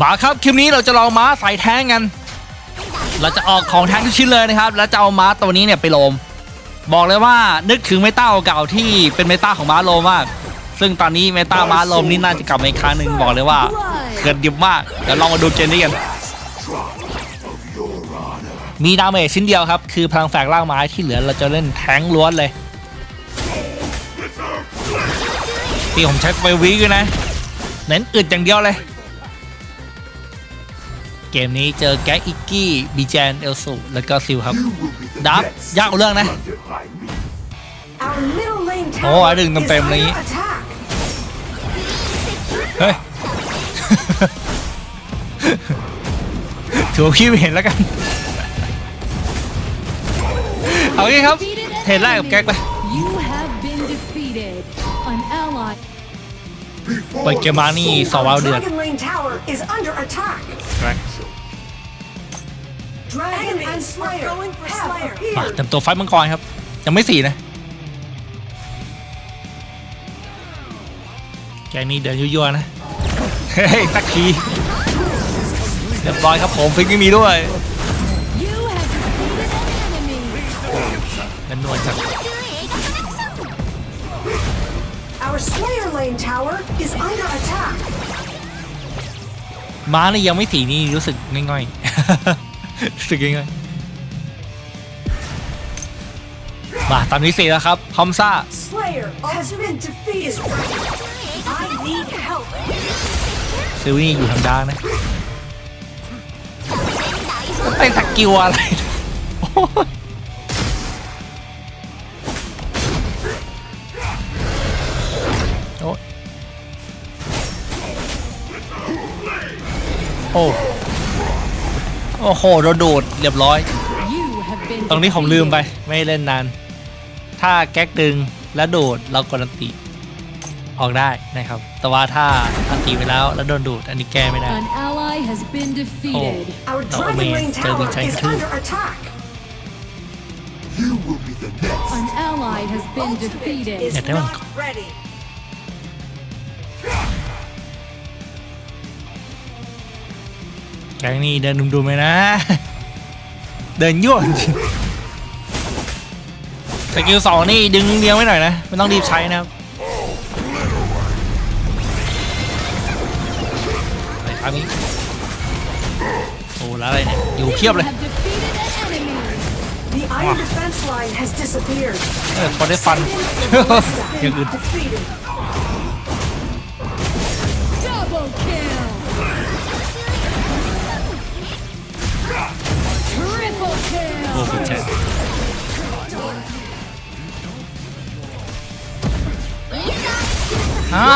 มาครับคลิปนี้เราจะลองม้าใส่แท้งกัน เราจะออกของแท้งทุกชิ้นเลยนะครับ แล้วจะเอาม้าตัวนี้เนี่ยไปโลม บอกเลยว่านึกถึงเมตาเก่าที่เป็นเมตาของม้าโลมมาก ซึ่งตอนนี้เมตาม้าโลมนี่น่าจะกลับมาอีกครั้งหนึ่งบอกเลยว่าเกิดดิบมากเดี๋ยวลองมาดูเกมนี้กัน มีดาเมจชิ้นเดียวครับ คือพลังแฝงร่างไม้ที่เหลือเราจะเล่นแท้งล้วนเลยที่ผมใช้ไปวิกนะ เน้นอึดอย่างเดียวเลย เกมนี้เจอแก๊กอิกกี้บีแจนเอลสูแล้วก็ซิลครับ ดับยากกว่าเรื่องนะ Our middle lane โอ้ tower ยดึง is เต็มๆเลย under attack. เฮ้ยถือว่าพี่ไม่เห็นแล้วกัน เอางี้ครับ เห็นแรกกับแก๊กไป You have been defeated. An ally เปิดเกมมานี่สองวาวเดือด Dragon and Slayer have มา appeared. เต็มตัวไฟมังกรครับ ยังไม่สี่นะ แกงนี้เดินยั่วๆนะ เฮ้ยสักทีเรียบร้อยครับผมฟิกไม่มีด้วย You have defeated an enemy. เงินนวลจัด Our Slayer lane tower is under attack. ม้านี่ยังไม่สีนี่รู้สึกง่อยๆรู้ สึกง่อยๆมาตอนนี้สี่แล้วครับพอมซ่า Slayer has been defeated. I need help. ซิลนี่อยู่ทางด้านนะไอ้สกิลอะไร โอ้ยโอ้ย โอ้โอ้โหโดนดูดเรียบร้อย You have been ตรงนี้ผมลืมไป defeated. ไม่เล่นนาน ถ้าแก๊กดึงและโดดเรากดอันติออกได้นะครับ แต่ว่าถ้าอันติไปแล้วแล้วโดนดูดอันนี้แก้ไม่ได้ An ally has been defeated. Our No, Dragon man, lane Derby tower Tank is too. under attack. You will be the next. An ally has been defeated. Is Yeah, that one. not ready. แก๊งนี้เดินดุมๆไหมนะ เดินยั่วจริงสกิลสองนี่ดึงเดียวไว้หน่อยนะไม่ต้องรีบใช้นะครับไปครับนี้โอ้แล้วอะไรเนี่ยอยู่เพียบ You เลย have defeated an enemy. The iron defense line has disappeared. เออพอได้ฟันอย่างอื่น Defeated.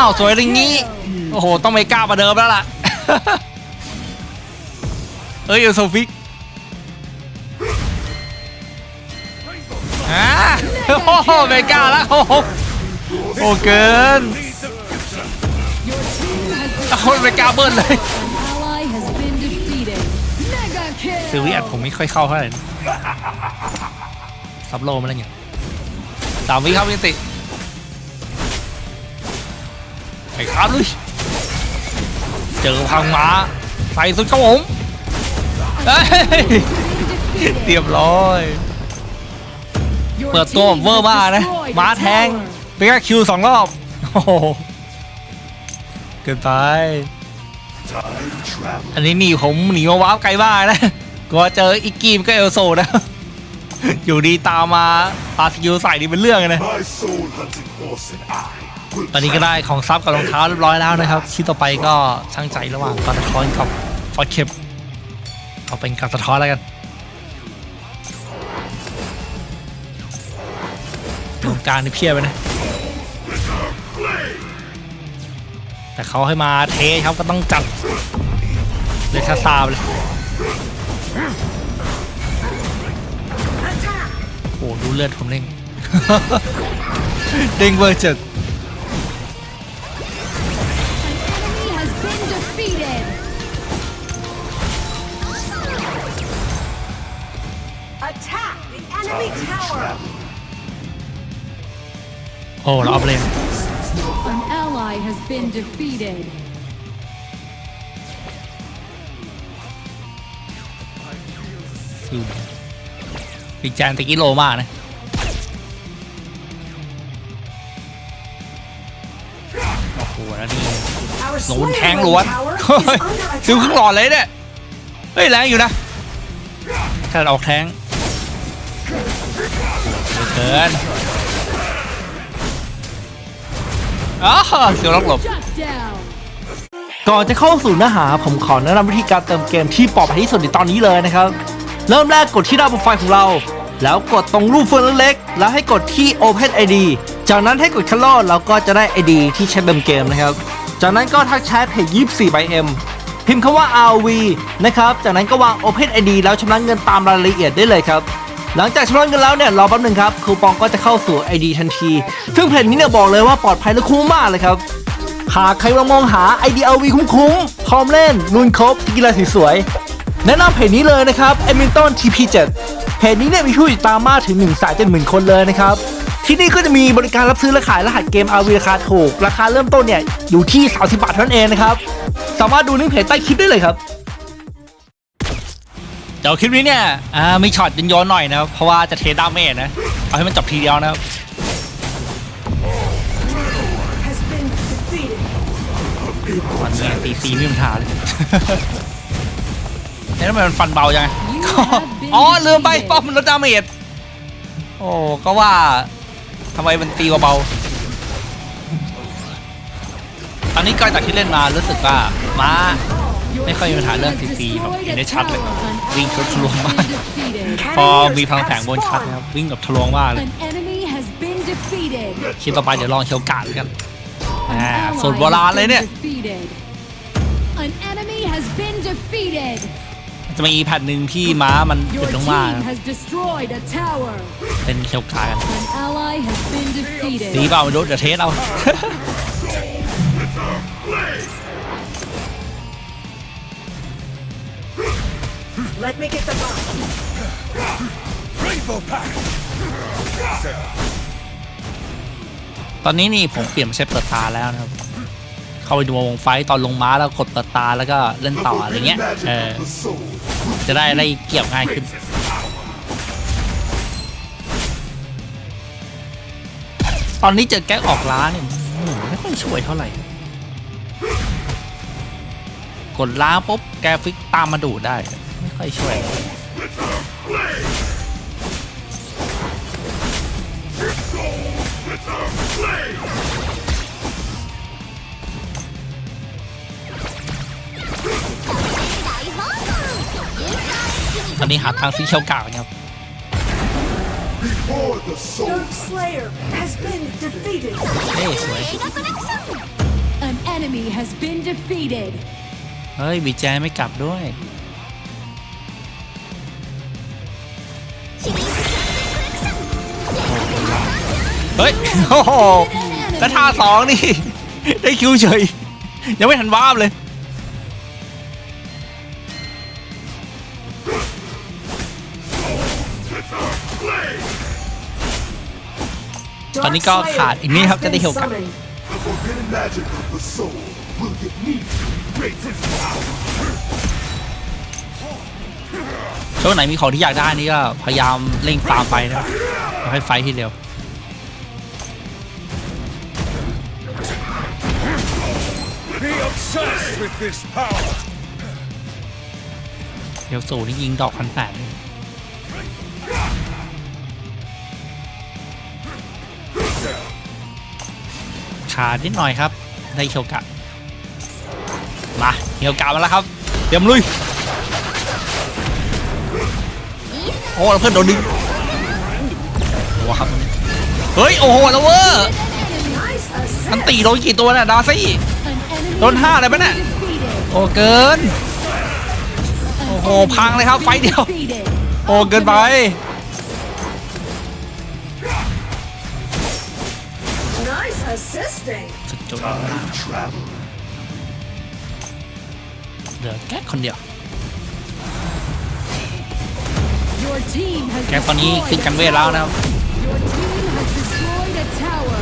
าวสวยอย่างนี้ โอ้โห ต้องไม่กล้าประเดิมแล้วล่ะ เอ้ยเอลโซฟิกอ่าโอ้โหไม่กล้าแล้วโอ้โหโอ้เกิน Your team has โอ้โหไม่กล้าเบิ้ลเลย An ally has been defeated. Mega ซิวิ kill. อัดผมไม่ค่อยเข้าเท่าไหร่นะซับโลมาแล้วไงสามวิครับวินติ ไปครับลุยเจอพังม้าใส่สุดครับผมเฮ้ยเรียบร้อย เปิดตัวเวอร์ has มากนะม้าแทงไปแค่คิวสองรอบโอ้โหเกินไปอันนี้หนีผมหนีมาว้าวไกลมากนะกลัวเจออีกกีมก็เอลโซนะอยู่ดีตามมาปาสกิลใส่นี่เป็นเรื่องเลยนะ ตอนนี้ก็ได้ของซับกับรองเท้าเรียบร้อยแล้วนะครับที่ต่อไปก็ช่างใจระหว่างการสะท้อนกับฟอร์เคปเอาเป็นการสะท้อนแล้วกันตรงกลารนี่เพียบไปนะแต่เขาให้มาเทครับก็ต้องจัดเลยซาซาเลยโอ้ดูเลือดผมเด้งเด้งเวอร์จัด defeated! Attack the enemy tower! โอ้เราเอาไปเลย An ally has been defeated. คือปีจานตะกี้โลมากนะ โอ้โหแล้วนี่ โดน Slayer แทงล้วน tower เฮ้ is ย under ซิวครึ่ง attack. หลอดเลยเนี่ยเฮ้ยแรงอยู่นะถ้าออกแทงเกินอ๋อเสียวล็อกหลบ Shut down. ก่อนจะเข้าสู่เนื้อหาผมขอแนะนำวิธีการเติมเกมที่ปลอดภัยที่สุดในตอนนี้เลยนะครับ เริ่มแรกกดที่หน้าโปรไฟล์ของเรา แล้วกดตรงรูปเฟืองเล็กๆแล้วให้กดที่ Open ID จากนั้นให้กดคัลโลเราก็จะได้ ID ที่ใช้เติมเกมนะครับ จากนั้นก็ทักแชทเพจ24 by M พิมพ์คำว่า RV นะครับ จากนั้นก็วาง Open ID แล้วชำระเงินตามรายละเอียดได้เลยครับ หลังจากชำระเงินแล้วเนี่ยรอแป๊บหนึงครับคูปองก็จะเข้าสู่ ID ทันที ซึ่งเพจนี้เนี่ยบอกเลยว่าปลอดภัยและคุ้มมากเลยครับ หากใครรังมองหา IDLV คุ้มๆพร้อมเล่นลุนครบกีฬาสวยๆแนะนำเพจนี้เลยนะครับ e m i l t o n TP7 เพจนี้เนี่ยมีผู้ติดตามมากถึง1นึ่งแสนเจ็ดหมื่นคนเลยนะครับ ที่นี่ก็จะมีบริการรับซื้อและขายรหัสเกม RV ราคาถูก ราคาเริ่มต้นเนี่ยอยู่ที่ 30 บาทเท่านั้นเองนะครับ สามารถดูลิงก์เพจใต้คลิปได้เลยครับเดี๋ยวคลิปนี้เนี่ยอ่ามีช็อตยันย้อนๆหน่อยนะครับ เพราะว่าจะเทดาเมจนะ เอาให้มันจบทีเดียวนะครับ Has been defeated. มันเนี่ยตีซีไม่มีปัญหาเลยเอ๊ะทำไมมันฟันเบาจังไงอ๋อลืมไปป้อมมันลดดาเมจโอ้ก็ว่า ทำไมมันตีเบาๆตอนนี้ก็จากที่เล่นมารู้สึกว่าม้าไม่ค่อยมีปัญหาเรื่องซีซีแบบเห็นได้ชัดเลย วิ่งทะลวงมาก พอมีพลังแสงบนชัดนะครับวิ่งแบบทะลวงมากเลย An enemy has been defeated. คลิปต่อไปเดี๋ยวลองเชียวกาดกัน An À, ally sột bò la has lên been nè. defeated. An enemy has been defeated. จะมีอีแพทหนึ่งที่ม้ามัน Your จุดลง team มานะครับ has destroyed a tower. เป็นเชียวกาดกัน An ally has been ดี defeated. เปล่าไม่รู้เดี๋ยวเทสเอา Let me get the bomb. Rainbow Pack. ตอนนี้นี่ผมเปลี่ยนมาใช้เปิดตาแล้วนะครับ เข้าไปดูวงไฟตอนลงม้าแล้วกดเปิดตาแล้วก็เล่นต่ออะไรเงี้ยเออจะได้ได้เกี่ยวง่ายขึ้นตอนนี้เจอแก๊กออกล้าเนี่ยไม่ค่อยช่วยเท่าไหร่ กดล้าปุ๊บแกฟิกตามมาดูได้ ไม่ค่อยช่วย ตอนนี้หาทางซีเชียวกากครับ Before the soul. Dark Slayer has been defeated. เฮ้ยสวย An enemy has been defeated. เฮ้ยบีแจไม่กลับด้วย เฮ้ย โอ้โหแล้วท่าสองนี่ ได้คิวเฉย ยังไม่ทันวาบเลย ตอนนี้ก็ขาดอีกนิดครับจะได้เหี่ยวกลับช่วงไหนมีของที่อยากได้นี่ก็พยายามเร่งตามไปนะครับให้ไฟท์ทีเดียวเดี๋ยวสูนี่ยิงดอกพันแปด ขาดนิดหน่อยครับ ได้เคียวกะมาเคียวกะมาแล้วครับเตรียมลุยโอ้เพื่อนโดนดึงโอ้ครับเฮ้ยโอ้โหแล้วเวอร์มันตีโดนกี่ตัวน่ะดาซี่ An enemy Don't has hide, been Abena. defeated. โอ้เกินโอ้โหพังเลยครับไฟเดียวโอ้เกินไป assisting. สุดจุดเหลือแก๊กคนเดียว Your team has แก๊กตอนนี้ destroyed ขึ้น a กันเวทแล้วนะครับ tower. Your team has destroyed a tower.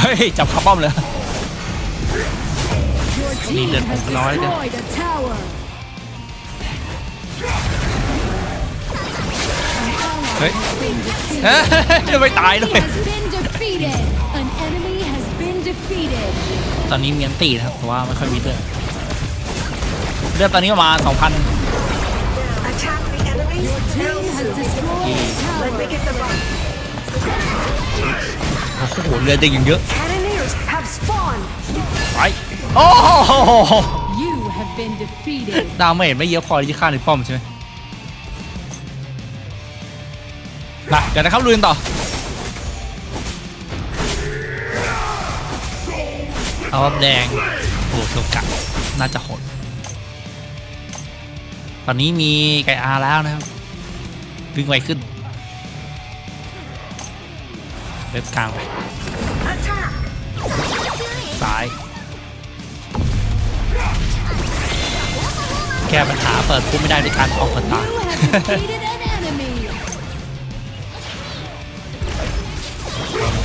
เฮ้ย จับคาร์บอมเลย Your Need team that has one, I like it. destroyed a tower. ฮ้ย has been เอ้ย defeated. ไม่ตายด้ว He ย has been defeated. ตอนนี้มีอันตีนะครับแต่ว่าไม่ค่อยมีเลือดเลือดตอนนี้ประมาณ2,000 Attack the enemies. Team has destroyed a Let me tower. get the run. โอ้โหเลือดจะยิงเยอะ Cannoneers have spawned. ไปโอ้โห You have been defeated. ดาเมจไม่เยอะพอที่จะฆ่าในป้อมใช่ไหมไปเดี๋ยวนะครับลุยกันต่อ เอาอัพแดงโอ้เขียวกัดน่าจะหด ตอนนี้มีไก่อาแล้วนะครับวิ่งไวขึ้นเว็บกลางไปซ้าย แก้ปัญหาเปิดปุ๊บไม่ได้ด้วยการออกเปิดตา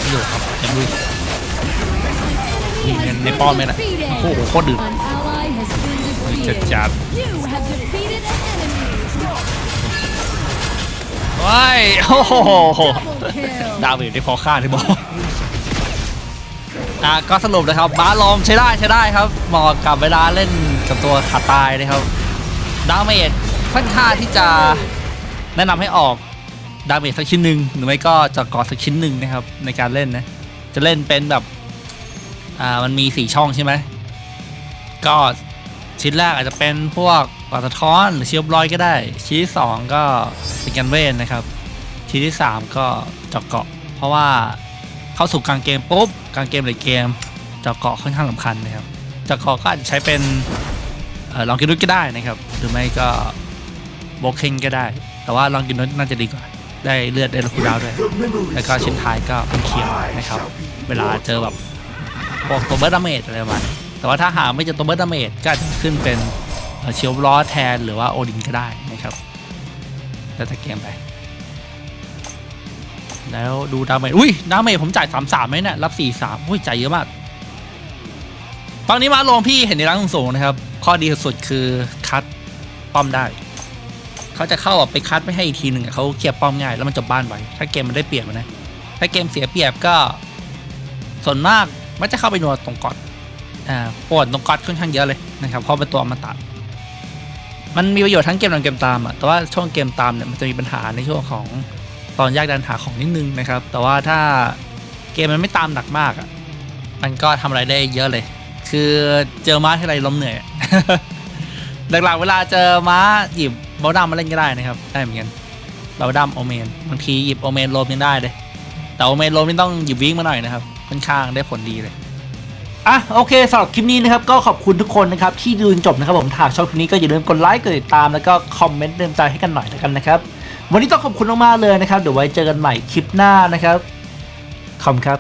อยู่ครับยังลุ ย He Nhìn has ในป้อมไหมนะโอ้โหโคตรดึกจัดจัดว้ายโอ้โหดาวเวทได้พอค่าที่บอกอะก็สรุปนะครับบาลอมใช้ได้ใช้ได้ครับเหมาะกับเวลาเล่นกับตัวขาตายนะครับดาเมจค่อนข้างที่จะแนะนำให้ออกดาเมจสักชิ้นหนึ่งหรือไม่ก็จะกอดสักชิ้นหนึ่งนะครับในการเล่นนะจะเล่นเป็นแบบ อ่ามันมีสี่ช่องใช่ไหมก็ชิ้นแรกอาจจะเป็นพวกปาสะท้อนหรือเชียบลอยก็ได้ ชิ้นที่สองก็เป็นกันเวนนะครับ ชิ้นที่สามก็เจาะเกาะ เพราะว่าเข้าสู่กลางเกมปุ๊บกลางเกมหรือเกมเจาะเกาะค่อนข้างสำคัญนะครับเจาะเกาะก็อาจจะใช้เป็นออลองกินนุชก็ได้นะครับ หรือไม่ก็โบกเคนก็ได้ แต่ว่าลองกินนุชน่าจะดีกว่า ได้เลือดได้ลูกคูลดาวด้วย แล้วก็ชิ้นท้ายก็เป็นเคียวนะครับ เวลาเจอแบบ พวกตัวเบิร์ดดาเมจอะไรประมาณแต่ว่าถ้าหาไม่เจอตัวเบิร์ดดาเมจก็จะขึ้นเป็นเชียวล้อแทนหรือว่าโอดินก็ได้นะครับแล้วแต่เกมไป แล้วดูดาเมจอุ้ยดาเมจผมจ่ายสามสามไหมเนี่ยรับสี่สามอุ้ยจ่ายเยอะมาก ตอนนี้มาลงพี่เห็นในร้านสูงนะครับ ข้อดีสุดคือคัดป้อมได้เขาจะเข้าไปคัดไม่ให้อีกทีหนึ่งเขาเคลียร์ป้อมง่ายแล้วมันจบบ้านไวถ้าเกมมันได้เปรียบนะถ้าเกมเสียเปรียบก็ส่วนมาก มันจะเข้าไปนัวตรงก๊อตอ่าปวดตรงก๊อตค่อนข้างเยอะเลยนะครับเพราะเป็นตัวอมตะมันมีประโยชน์ทั้งเกมหลังเกมตามอะแต่ว่าช่วงเกมตามเนี่ยมันจะมีปัญหาในช่วงของตอนยากดันหาของนิดนึงนะครับ แต่ว่าถ้าเกมมันไม่ตามหนักมากอะมันก็ทำอะไรได้เยอะเลย คือเจอม้าที่ไรล้มเหนื่อยหลักๆเวลาเจอม้าหยิบเบลดัมมาเล่นก็ได้นะครับได้เหมือนกันเบลดัมโอเมนบางทีหยิบโอเมนโลมยังได้เลยแต่โอเมนโลมนี่ต้องหยิบวิ่งมาหน่อยนะครับ ค่อนข้างได้ผลดีเลยอะโอเคสำหรับคลิปนี้นะครับก็ขอบคุณทุกคนนะครับที่ดูจนจบนะครับผมถ้าชอบคลิปนี้ก็อย่าลืมกดไลค์กดติดตามแล้วก็คอมเมนต์เติมใจให้กันหน่อยแล้วกันนะครับวันนี้ต้องขอบคุณมากๆเลยนะครับเดี๋ยวไว้เจอกันใหม่คลิปหน้านะครับขอบคุณครับ